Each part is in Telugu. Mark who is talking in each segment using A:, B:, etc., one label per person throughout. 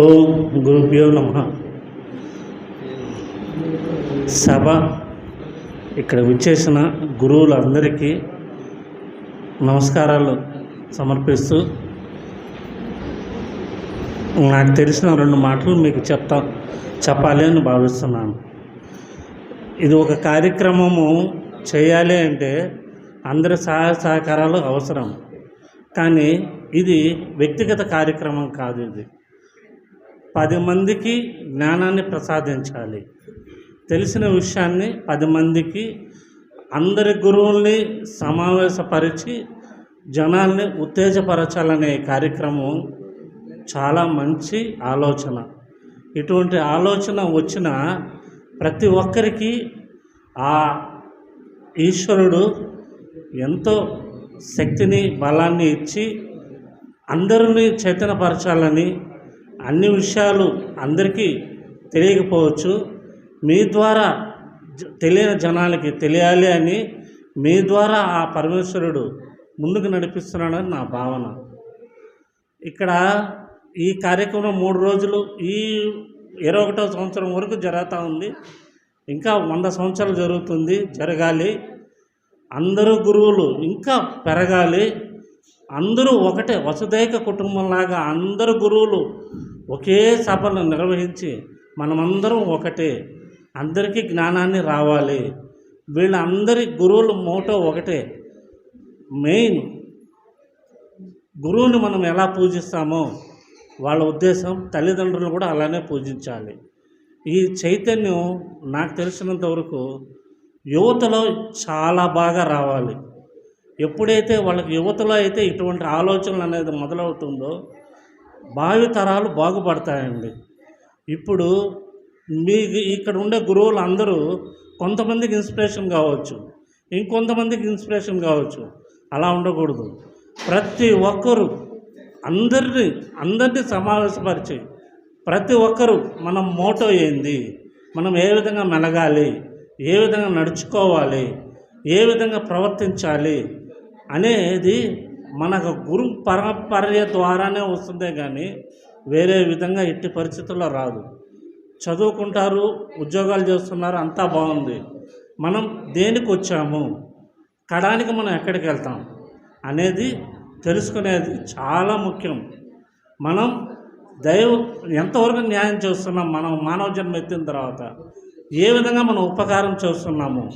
A: ఓం గురుభ్యో నమ. సభ ఇక్కడ విచ్చేసిన గురువులందరికీ నమస్కారాలు సమర్పిస్తూ నాకు తెలిసిన రెండు మాటలు మీకు చెప్తా చెప్పాలి అని భావిస్తున్నాను. ఇది ఒక కార్యక్రమము చేయాలి అంటే అందరి సహాయ సహకారాలు అవసరం. కానీ ఇది వ్యక్తిగత కార్యక్రమం కాదు ఇది. పది మందికి జ్ఞానాన్ని ప్రసాదించాలి. తెలిసిన విషయాన్ని పది మందికి అందరి గురువుల్ని సమావేశపరిచి జనాల్ని ఉత్తేజపరచాలనే కార్యక్రమం చాలా మంచి ఆలోచన. ఇటువంటి ఆలోచన వచ్చిన ప్రతి ఒక్కరికి ఆ ఈశ్వరుడు ఎంతో శక్తిని బలాన్ని ఇచ్చి అందరినీ చైతన్యపరచాలని అన్ని విషయాలు అందరికీ తెలియకపోవచ్చు. మీ ద్వారా జ- తెలియని జనాలకి తెలియాలి అని మీ ద్వారా ఆ పరమేశ్వరుడు ముందుకు నడిపిస్తున్నాడని నా భావన. ఇక్కడ ఈ కార్యక్రమం మూడు రోజులు ఈ ఇరవై ఒకటో సంవత్సరం వరకు జరుగుతూ ఉంది. ఇంకా వంద సంవత్సరాలు జరుగుతుంది జరగాలి. అందరూ గురువులు ఇంకా పెరగాలి. అందరూ ఒకటే వసుదైక కుటుంబంలాగా అందరు గురువులు ఒకే సభను నిర్వహించి మనమందరం ఒకటే. అందరికీ జ్ఞానాన్ని రావాలి. వీళ్ళందరి గురువుల మోటో ఒకటే. మెయిన్ గురువుని మనం ఎలా పూజిస్తామో వాళ్ళ ఉద్దేశం తల్లిదండ్రులు కూడా అలానే పూజించాలి. ఈ చైతన్యం నాకు తెలిసినంత వరకు యువతలో చాలా బాగా రావాలి. ఎప్పుడైతే వాళ్ళకి యువతలో అయితే ఇటువంటి ఆలోచనలు అనేది మొదలవుతుందో భావి తరాలు బాగుపడతాయండి. ఇప్పుడు మీ ఇక్కడ ఉండే గురువులు అందరూ కొంతమందికి ఇన్స్పిరేషన్ కావచ్చు ఇంకొంతమందికి ఇన్స్పిరేషన్ కావచ్చు. అలా ఉండకూడదు. ప్రతి ఒక్కరూ అందరినీ అందరినీ సమావేశపరిచి ప్రతి ఒక్కరూ మనం మోటో ఏంది? మనం ఏ విధంగా మెలగాలి? ఏ విధంగా నడుచుకోవాలి? ఏ విధంగా ప్రవర్తించాలి? అనేది మనకు గురు పరంపర్య ద్వారానే వస్తుందే కానీ వేరే విధంగా ఎట్టి పరిస్థితుల్లో రాదు. చదువుకుంటారు ఉద్యోగాలు చేస్తున్నారు అంతా బాగుంది. మనం దేనికి వచ్చాము? కడానికి మనం ఎక్కడికి వెళ్తాం? అనేది తెలుసుకునేది చాలా ముఖ్యం. మనం దైవ ఎంతవరకు న్యాయం చేస్తున్నాం? మనం మానవ జన్మ ఎత్తిన తర్వాత ఏ విధంగా మనం ఉపకారం చేస్తున్నాము?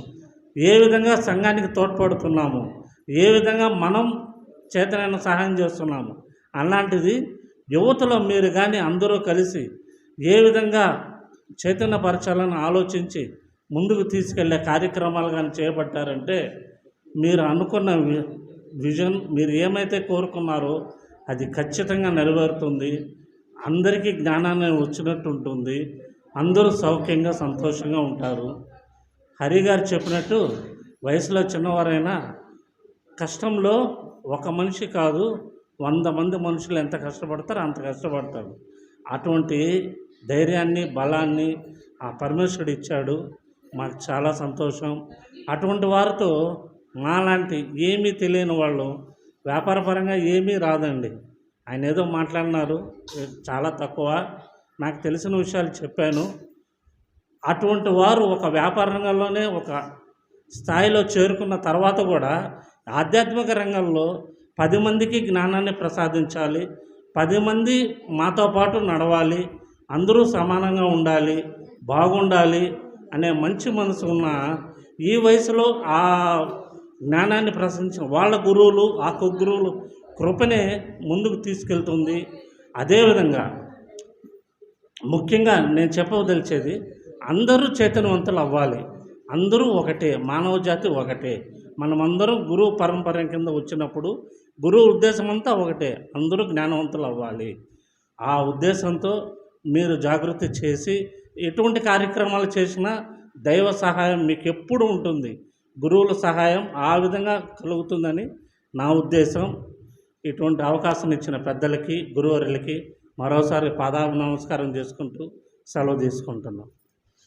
A: ఏ విధంగా సంఘానికి తోడ్పడుతున్నాము? ఏ విధంగా మనం చేతనైన సహాయం చేస్తున్నాము. అలాంటిది యువతలో మీరు కానీ అందరూ కలిసి ఏ విధంగా చైతన్యపరచాలని ఆలోచించి ముందుకు తీసుకెళ్ళే కార్యక్రమాలు కానీ చేపట్టారంటే మీరు అనుకున్న వి- విజన్ మీరు ఏమైతే కోరుకున్నారో అది ఖచ్చితంగా నెరవేరుతుంది. అందరికీ జ్ఞానాన్ని వచ్చినట్టు ఉంటుంది. అందరూ సౌఖ్యంగా సంతోషంగా ఉంటారు. హరి గారు చెప్పినట్టు వయసులో చిన్నవారైనా కష్టంలో ఒక మనిషి కాదు వంద మంది మనుషులు ఎంత కష్టపడతారో అంత కష్టపడతారు అటువంటి ధైర్యాన్ని బలాన్ని ఆ పరమేశ్వరుడు ఇచ్చాడు. మాకు చాలా సంతోషం. అటువంటి వారితో మాలాంటి ఏమీ తెలియని వాళ్ళు వ్యాపారపరంగా ఏమీ రాదండి. ఆయన ఏదో మాట్లాడినారు చాలా తక్కువ. నాకు తెలిసిన విషయాలు చెప్పాను. అటువంటి వారు ఒక వ్యాపార రంగంలోనే ఒక స్థాయిలో చేరుకున్న తర్వాత కూడా ఆధ్యాత్మిక రంగంలో పది మందికి జ్ఞానాన్ని ప్రసాదించాలి పది మంది మాతో పాటు నడవాలి అందరూ సమానంగా ఉండాలి బాగుండాలి అనే మంచి మనసు ఉన్న ఈ వయసులో ఆ జ్ఞానాన్ని ప్రసాదించిన వాళ్ళ గురువులు ఆ గురువులు కృపనే ముందుకు తీసుకెళ్తుంది. అదేవిధంగా ముఖ్యంగా నేను చెప్పవదలిచేది అందరూ చైతన్యవంతులు అవ్వాలి. అందరూ ఒకటే మానవ జాతి ఒకటే. మనమందరం గురువు పరంపర కింద వచ్చినప్పుడు గురువు ఉద్దేశం అంతా ఒకటే అందరూ జ్ఞానవంతులు అవ్వాలి. ఆ ఉద్దేశంతో మీరు జాగృతి చేసి ఎటువంటి కార్యక్రమాలు చేసినా దైవ సహాయం మీకు ఎప్పుడు ఉంటుంది. గురువుల సహాయం ఆ విధంగా కలుగుతుందని నా ఉద్దేశం. ఇటువంటి అవకాశం ఇచ్చిన పెద్దలకి గురువరులకి మరోసారి పాదాభ నమస్కారం చేసుకుంటూ సెలవు తీసుకుంటున్నాం.